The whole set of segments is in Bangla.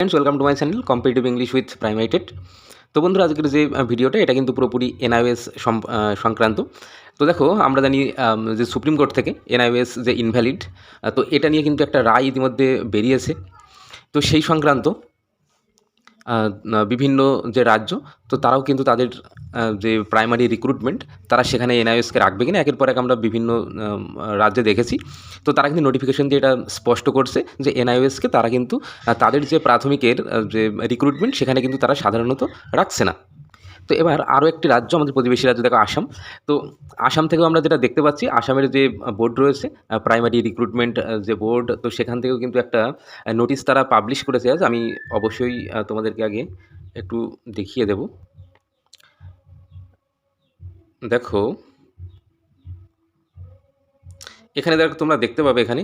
Friends welcome to my channel competitive English with প্রাইমাইটেড তো বন্ধুরা, আজকের যে ভিডিওটা এটা কিন্তু পুরোপুরি এনআইএস সংক্রান্ত। তো দেখো, আমরা জানি যে সুপ্রিম কোর্ট থেকে এনআইএস যে ইনভ্যালিড তো এটা নিয়ে কিন্তু একটা রায় ইতিমধ্যে বেরিয়েছে। তো সেই সংক্রান্ত বিভিন্ন যে রাজ্য, তো তারাও কিন্তু তাদের যে প্রাইমারি রিক্রুটমেন্ট তারা সেখানে এনআইএসকে রাখবে কিনা? একের পর এক আমরা বিভিন্ন রাজ্যে দেখেছি। তো তারা কিন্তু নোটিফিকেশন দিয়ে এটা স্পষ্ট করছে যে এনআইএসকে তারা কিন্তু তাদের যে প্রাথমিকের যে রিক্রুটমেন্ট সেখানে কিন্তু তারা সাধারণত রাখছে না। তো এবার আরও একটি রাজ্য, আমাদের প্রতিবেশী রাজ্য দেখো, আসাম। তো আসাম থেকেও আমরা যেটা দেখতে পাচ্ছি, আসামের যে বোর্ড রয়েছে প্রাইমারি রিক্রুটমেন্ট যে বোর্ড তো সেখান থেকেও কিন্তু একটা নোটিশ তারা পাবলিশ করেছে। আজ আমি অবশ্যই তোমাদেরকে আগে একটু দেখিয়ে দেব। দেখো, এখানে দেখো তোমরা দেখতে পাবে এখানে,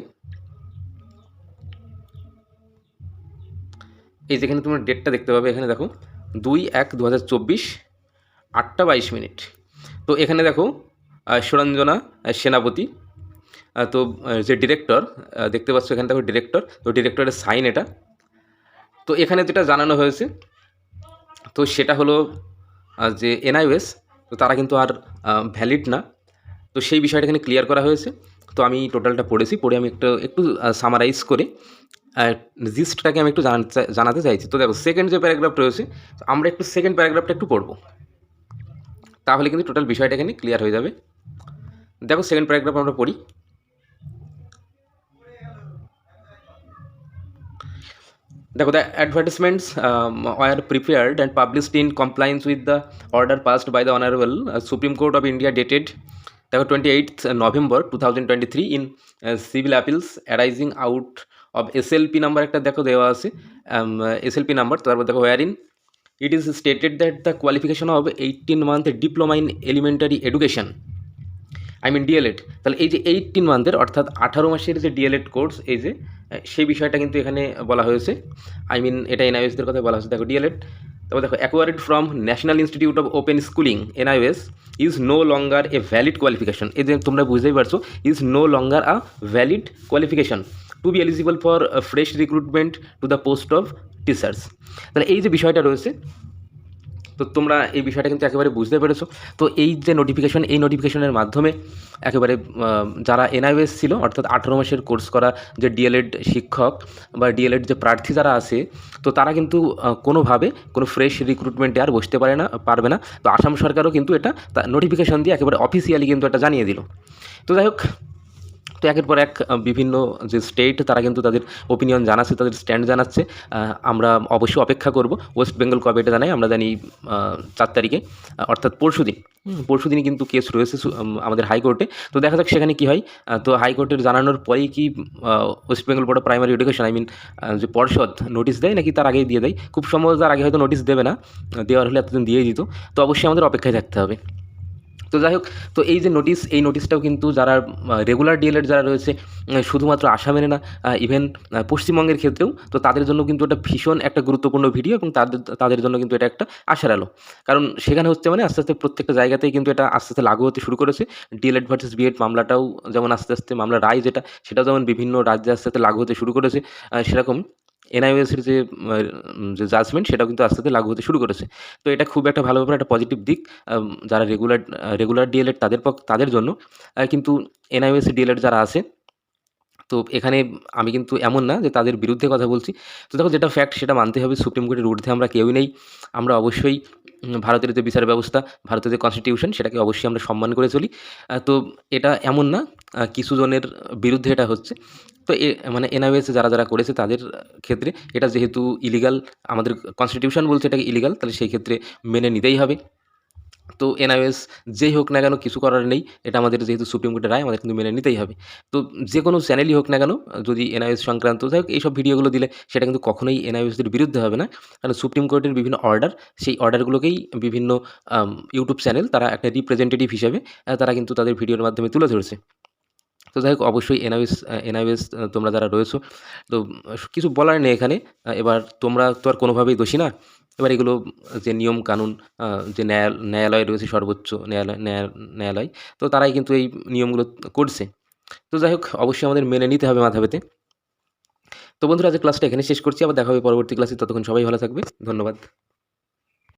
এই যেখানে তোমরা ডেটটা দেখতে পাবে এখানে দেখো, দুই এক দু হাজার চব্বিশ, আটটা বাইশ মিনিট। তো এখানে দেখো সুরঞ্জনা সেনাপতি তো যে ডিরেক্টর দেখতে পাচ্ছ এখানে দেখো ডিরেক্টর, তো ডিরেক্টরের সাইন এটা। তো এখানে যেটা জানানো হয়েছে, তো সেটা হলো যে এনআইওএস তো তারা কিন্তু আর ভ্যালিড না। তো সেই বিষয়টা এখানে ক্লিয়ার করা হয়েছে। তো আমি টোটালটা পড়েছি, পড়ে আমি একটু একটু সামারাইজ করে। জিস্টটাকে আমি একটু জানাতে চাই- জানাতে চাইছি। তো দেখো সেকেন্ড যে প্যারাগ্রাফ রয়েছে আমরা একটু সেকেন্ড প্যারাগ্রাফটা একটু পড়ব। তাহলে কিন্তু টোটাল বিষয়টা এখানে ক্লিয়ার হয়ে যাবে। দেখো সেকেন্ড প্যারাগ্রাফ আমরা পড়ি। দেখো the advertisements were prepared and published in compliance with the order passed by the honourable Supreme Court of India dated দেখো twenty eight November two thousand twenty three in civil appeals arising out of SLP number একটা দেখো, দেওয়া আছে এস এসএলপি নাম্বার তারপর দেখো wherein it is stated that the qualification of 18 month diploma in elementary education I mean DElEd তাহলে এই যে এইটিন মান্থের অর্থাৎ আঠারো মাসের যে ডিএলএড কোর্স এই যে সেই বিষয়টা কিন্তু এখানে বলা হয়েছে। আই মিন এটা এনআইএসদের কথা বলা হয়েছে। দেখো ডিএলএড তারপর দেখো acquired from National Institute of Open Schooling NIS is no longer a valid qualification এই যে তোমরা বুঝতেই পারছ is no longer a valid qualification to be eligible for fresh recruitment to the post of teachers তাহলে এই যে বিষয়টা রয়েছে তো তোমরা এই বিষয়টা কিন্তু একেবারে বুঝতে পেরেছ। তো এই যে নোটিফিকেশন এই নোটিফিকেশনের মাধ্যমে একেবারে যারা এনআইএস ছিল, অর্থাৎ আঠেরো মাসের কোর্স করা যে ডিএলএড শিক্ষক বা ডিএলএড যে প্রার্থী যারা আছে, তো তারা কিন্তু কোনোভাবে কোনো ফ্রেশ রিক্রুটমেন্টে আর বসতে পারে না, পারবে না। তো আসাম সরকারও কিন্তু এটা নোটিফিকেশন দিয়ে একেবারে অফিসিয়ালি কিন্তু এটা জানিয়ে দিল। তো যাই হোক একের পর এক বিভিন্ন যে স্টেট তারা কিন্তু তাদের ওপিনিয়ন জানাচ্ছে, তাদের স্ট্যান্ড জানাচ্ছে। আমরা অবশ্যই অপেক্ষা করব। ওয়েস্ট বেঙ্গল কবে এটা জানাই আমরা জানি চার তারিখে অর্থাৎ পরশু দিন। পরশু দিনই কিন্তু কেস রয়েছে আমাদের হাইকোর্টে তো দেখা যাক সেখানে কী হয়। তো হাইকোর্টের জানানোর পরেই কি West Bengal board primary education I mean যে পর্ষদ নোটিশ দেয়, নাকি তার আগেই দিয়ে দেয়। খুব সম্ভবত তার আগে হয়তো নোটিশ দেবে না। দেওয়ার হলে এতদিন দিয়েই দিত। তো অবশ্যই আমাদের অপেক্ষায় থাকতে হবে। তো যাই হোক, তো এই যে নোটিশ এই নোটিশটাও কিন্তু যারা রেগুলার ডিএলএড যারা রয়েছে শুধুমাত্র আসামের না ইভেন পশ্চিমবঙ্গের ক্ষেত্রেও, তো তাদের জন্য কিন্তু এটা ভীষণ একটা গুরুত্বপূর্ণ ভিডিও এবং তাদের তাদের জন্য কিন্তু এটা একটা আশার আলো। কারণ সেখানে হচ্ছে মানে আস্তে আস্তে প্রত্যেকটা জায়গাতেই কিন্তু এটা আস্তে আস্তে লাগু হতে শুরু করেছে। ডিএলএড ভার্সেস বিএড মামলাটাও যেমন আস্তে আস্তে, মামলা রায় যেটা সেটাও যেমন বিভিন্ন রাজ্যে আস্তে আস্তে লাগু হতে শুরু করেছে। সেরকম এনআইওএসের যে যে জাজমেন্ট সেটাও কিন্তু আস্তে আস্তে লাগু হতে শুরু করেছে। তো এটা খুব একটা ভালো ব্যাপার, একটা পজিটিভ দিক যারা রেগুলার রেগুলার ডিএলএড তাদের পক্ষ তাদের জন্য। কিন্তু এনআইওএস ডিএলএড যারা আছে তো এখানে আমি কিন্তু এমন না যে তাদের বিরুদ্ধে কথা বলছি। তো দেখো যেটা ফ্যাক্ট সেটা মানতে হবে, সুপ্রিম কোর্টের ঊর্ধ্বে আমরা কেউই নেই। আমরা অবশ্যই ভারতের যে বিচার ব্যবস্থা, ভারতের যে কনস্টিটিউশন সেটাকে অবশ্যই আমরা সম্মান করে চলি। তো এটা এমন না কিছু জনের বিরুদ্ধে এটা হচ্ছে। তো এ মানে এনআইএস যারা যারা করেছে তাদের ক্ষেত্রে এটা যেহেতু ইলিগাল আমাদের কনস্টিটিউশন বলছে এটাকে ইলিগাল তাহলে সেই ক্ষেত্রে মেনে নিতেই হবে। তো এনআইএস যেই হোক না কেন কিছু করার নেই, এটা আমাদের যেহেতু সুপ্রিম কোর্টের রায় আমাদের কিন্তু মেনে নিতেই হবে। তো যে কোনো চ্যানেলই হোক না কেন, যদি এনআইএস সংক্রান্ত, যাই হোক, এইসব ভিডিওগুলো দিলে সেটা কিন্তু কখনোই এনআইএসদের বিরুদ্ধে হবে না। কারণ সুপ্রিম কোর্টের বিভিন্ন অর্ডার সেই অর্ডারগুলোকেই বিভিন্ন ইউটিউব চ্যানেল তারা একটা রিপ্রেজেন্টেটিভ হিসেবে তারা কিন্তু তাদের ভিডিওর মাধ্যমে তুলে ধরেছে। তো যাই হোক, অবশ্যই এনআইএস এনআইএস তোমরা যারা রয়েছো, তো কিছু বলার নেই এখানে। এবার তোমরা তো আর কোনোভাবেই দোষী না। এবার এগুলো, যে নিয়ম কানুন যে ন্যায় ন্যায়ালয় রয়েছে সর্বোচ্চ ন্যায়ালয় ন্যায়- ন্যায়ালয়, তো তারাই কিন্তু এই নিয়মগুলো করছে। তো যাই হোক, অবশ্যই আমাদের মেনে নিতে হবে মাথা পেতে তো বন্ধুরা, আজ ক্লাসটা এখানে শেষ করছি। আবার দেখা হবে পরবর্তী ক্লাসে। ততক্ষণ সবাই ভালো থাকবে। ধন্যবাদ।